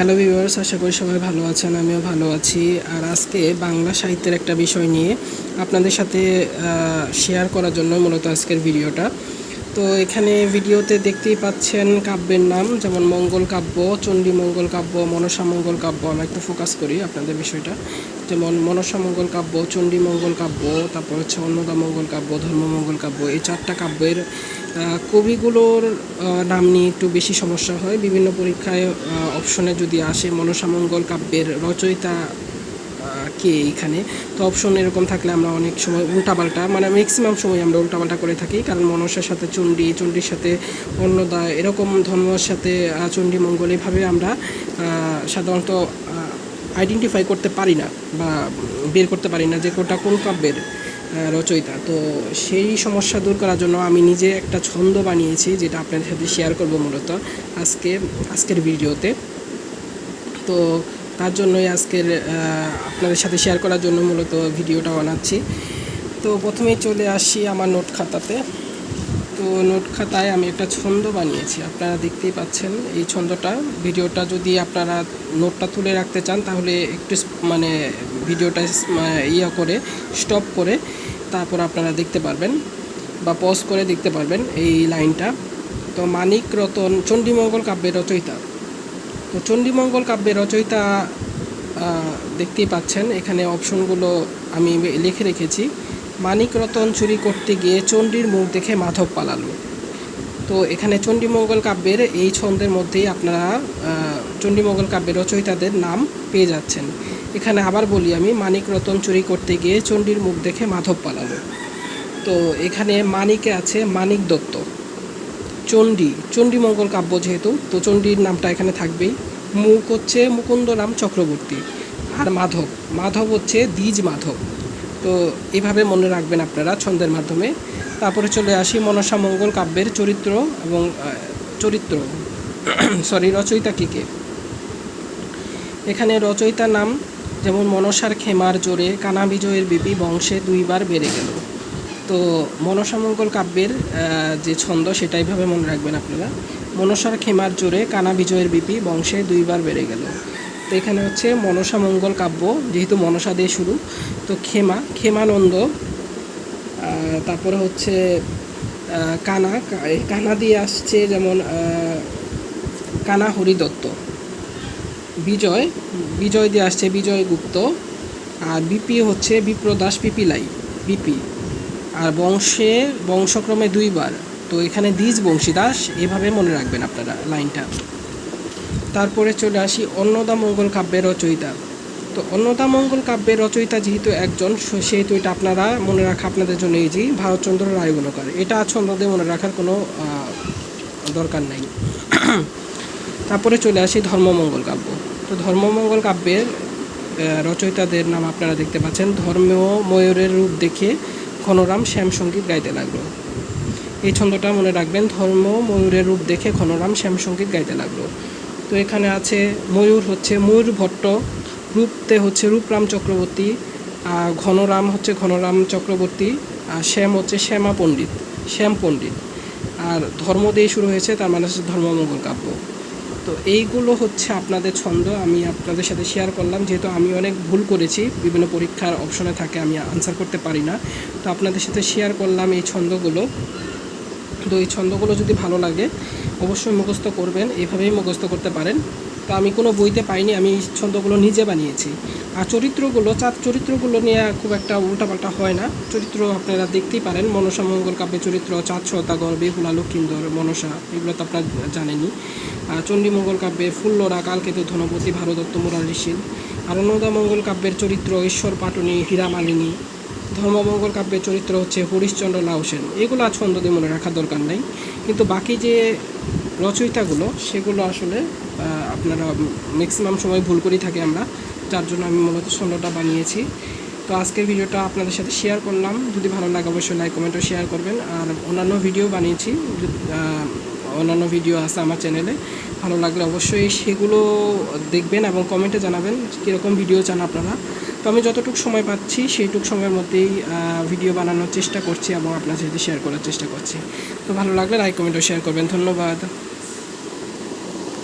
Hello viewers আশা করি সবাই ভালো আছেন, আমিও ভালো আছি। আর আজকে বাংলা সাহিত্যের একটা বিষয় নিয়ে আপনাদের সাথে শেয়ার করার জন্য মূলত আজকের ভিডিওটা। তো এখানে ভিডিওতে দেখতেই পাচ্ছেন কাব্যের নাম, যেমন মঙ্গল কাব্য, চণ্ডী মঙ্গল কাব্য, মনসা মঙ্গল কাব্য। আমি একটু ফোকাস করি আপনাদের বিষয়টা। যেমন মনসা মঙ্গল কাব্য, চণ্ডী মঙ্গল কাব্য, তারপর হচ্ছে অন্নদা মঙ্গল কাব্য ধর্মমঙ্গল কাব্য, এই চারটা কাব্যের কবিগুলোর নাম নিয়ে একটু বেশি সমস্যা হয়। বিভিন্ন পরীক্ষায় অপশনে যদি আসে, মনসামঙ্গল কাব্যের রচয়িতা কে এখানে? তো অপশন এরকম থাকলে আমরা অনেক সময় উল্টাপাল্টা মানে ম্যাক্সিমাম সময় আমরা উল্টাপাল্টা করে থাকি। কারণ মনসার সাথে চণ্ডী, চণ্ডীর সাথে অন্নদা, এরকম ধর্মের সাথে চণ্ডী, মঙ্গল এভাবে আমরা সাধারণত আইডেন্টিফাই করতে পারি না বা বের করতে পারি না যে কোনটা কোন কাব্যের। রচয়িতা। তো সেই সমস্যা দূর করার জন্য আমি নিজে একটা ছন্দ বানিয়েছি যেটা আপনাদের সাথে শেয়ার করব মূলত আজকে, আজকের ভিডিওতে। তো তার জন্যই আজকের আপনাদের সাথে শেয়ার করার জন্য মূলত ভিডিওটা বানাচ্ছি। তো প্রথমেই চলে আসি আমার নোট খাতাতে। তো নোট খাতায় আমি একটা ছন্দ বানিয়েছি, আপনারা দেখতেই পাচ্ছেন এই ছন্দটা। ভিডিওটা যদি আপনারা নোটটা তুলে রাখতে চান, তাহলে একটু মানে ভিডিওটা স- ইয়া করে, স্টপ করে তারপর আপনারা দেখতে পারবেন বা পজ করে দেখতে পারবেন এই লাইনটা। তো মানিক রতন, চণ্ডীমঙ্গল কাব্যের রচয়িতা। তো চণ্ডীমঙ্গল কাব্যের রচয়িতা দেখতেই পাচ্ছেন, এখানে অপশনগুলো আমি লিখে রেখেছি। মানিক রতন চুরি করতে গিয়ে চণ্ডীর মুখ দেখে মাধব পালালো। তো এখানে চণ্ডীমঙ্গল কাব্যের এই ছন্দের মধ্যেই আপনারা চণ্ডীমঙ্গল কাব্যের রচয়িতাদের নাম পেয়ে যাচ্ছেন। এখানে আবার বলি আমি মানিক রতন চুরি করতে গিয়ে চণ্ডীর মুখ দেখে মাধব পালালো। তো এখানে মানিকে আছে মানিক দত্ত। চণ্ডী চণ্ডীমঙ্গল কাব্য যেহেতু, তো চণ্ডীর নামটা এখানে থাকবেই। মুখ হচ্ছে মুকুন্দরাম চক্রবর্তী আর মাধব। মাধব হচ্ছে দ্বিজ মাধব। তো এভাবে মনে রাখবেন আপনারা ছন্দের মাধ্যমে। তারপরে চলে আসি মনসা মঙ্গল কাব্যের চরিত্র এবং চরিত্র। সরি রচয়িতা কী কে? এখানে রচয়িতার নাম যেমন মনসার খেমার জোরে কানা বিজয়ের বিপি বংশে দুইবার বেড়ে গেল। তো মনসামঙ্গল কাব্যের যে ছন্দ সেটা এইভাবে মনে রাখবেন আপনারা। মনসার খেমার জোরে কানা বিজয়ের বিপি বংশে দুইবার বেড়ে গেল। তো এখানে হচ্ছে মনসা মঙ্গল কাব্য যেহেতু মনসা দিয়ে শুরু তো খেমানন্দ আহ, তারপরে হচ্ছে কানা কানা দিয়ে আসছে যেমন কানা হরিদত্ত। বিজয় বিজয় দিয়ে আসছে বিজয় গুপ্ত আর বিপি হচ্ছে বিপ্রদাস পিপিলাই বিপি। আর বংশে বংশক্রমে দুইবার তো এখানে দ্বিজ বংশীদাস এভাবে মনে রাখবেন আপনারা লাইনটা। তারপরে চলে আসি অন্নদা মঙ্গল কাব্যের রচয়িতা। তো অন্নদা মঙ্গল কাব্যের রচয়িতা যেহেতু একজন সেহেতু এটা আপনারা মনে রাখা আপনাদের জন্য এই ইজি ভারতচন্দ্র রায়গুণকার এটা ছন্দ দিয়ে মনে রাখার কোনো দরকার নাই। তারপরে চলে আসি ধর্মমঙ্গল কাব্য। তো ধর্মমঙ্গল কাব্যের রচয়িতাদের নাম আপনারা দেখতে পাচ্ছেন। ধর্মেও ময়ূরের রূপ দেখে ঘনরাম শ্যাম সংগীত গাইতে লাগল। এই ছন্দটা মনে রাখবেন। ধর্ম ময়ূরের রূপ দেখে ঘনরাম শ্যাম সংগীত গাইতে লাগল। তো এখানে আছে ময়ূর হচ্ছে ময়ূর ভট্ট, রূপতে হচ্ছে রূপরাম চক্রবর্তী, আর ঘনরাম হচ্ছে ঘনরাম চক্রবর্তী, আর শ্যাম হচ্ছে শ্যামা পণ্ডিত, শ্যাম পণ্ডিত। আর ধর্ম দিয়ে শুরু হয়েছে, তার মানে হচ্ছে ধর্মমঙ্গল কাব্য। তো এইগুলো হচ্ছে আপনাদের ছন্দ, আমি আপনাদের সাথে শেয়ার করলাম। যেহেতু আমি অনেক ভুল করেছি, বিভিন্ন পরীক্ষার অপশনে থাকে, আমি আনসার করতে পারি না। তো আপনাদের সাথে শেয়ার করলাম এই ছন্দগুলো। তো এই ছন্দগুলো যদি ভালো লাগে, অবশ্যই মুখস্থ করবেন, এভাবেই মুখস্থ করতে পারেন। তো আমি কোনো বইতে পাইনি, আমি এই ছন্দগুলো নিজে বানিয়েছি। আর চরিত্রগুলো চার চরিত্রগুলো নিয়ে খুব একটা উল্টাপাল্টা হয় না। চরিত্র আপনারা দেখতেই পারেন, মনসা মঙ্গল কাব্যের চরিত্র, চাঁদ সদাগর বেহুলা লক্ষিন্দর মনসা, এগুলো তো আপনারা জানেনই। আর চণ্ডীমঙ্গল কাব্যে ফুল্লরা কালকেতু ধনপতি, ভারদত্ত মুরারিশীল আর অন্নদা মঙ্গল কাব্যের চরিত্র, ঈশ্বর পাটনি হীরামালিনী ধর্মমঙ্গল কাব্যের চরিত্র হচ্ছে হরিশ্চন্দ্র লাউ সেন। এগুলো ছন্দ দিয়ে মনে রাখার দরকার নেই। কিন্তু বাকি যে রচয়িতাগুলো, সেগুলো আসলে আপনারা ম্যাক্সিমাম সময় ভুল করেই থাকি আমরা। যার জন্য আমি মূলত ছন্দটা বানিয়েছি। তো আজকের ভিডিওটা আপনাদের সাথে শেয়ার করলাম। যদি ভালো লাগে অবশ্যই লাইক কমেন্টও শেয়ার করবেন। আর অন্যান্য ভিডিও বানিয়েছি। অন্যান্য ভিডিও আছে আমার চ্যানেলে ভালো লাগলে অবশ্যই সেগুলো দেখবেন এবং কমেন্টে জানাবেন কীরকম ভিডিও চান আপনারা। তো আমি যতটুকু সময় পাচ্ছি, সেইটুকু সময়ের মধ্যেই ভিডিও বানানোর চেষ্টা করছি এবং আপনার সাথে শেয়ার করার চেষ্টা করছি। তো ভালো লাগলে লাইক কমেন্টও শেয়ার করবেন। ধন্যবাদ।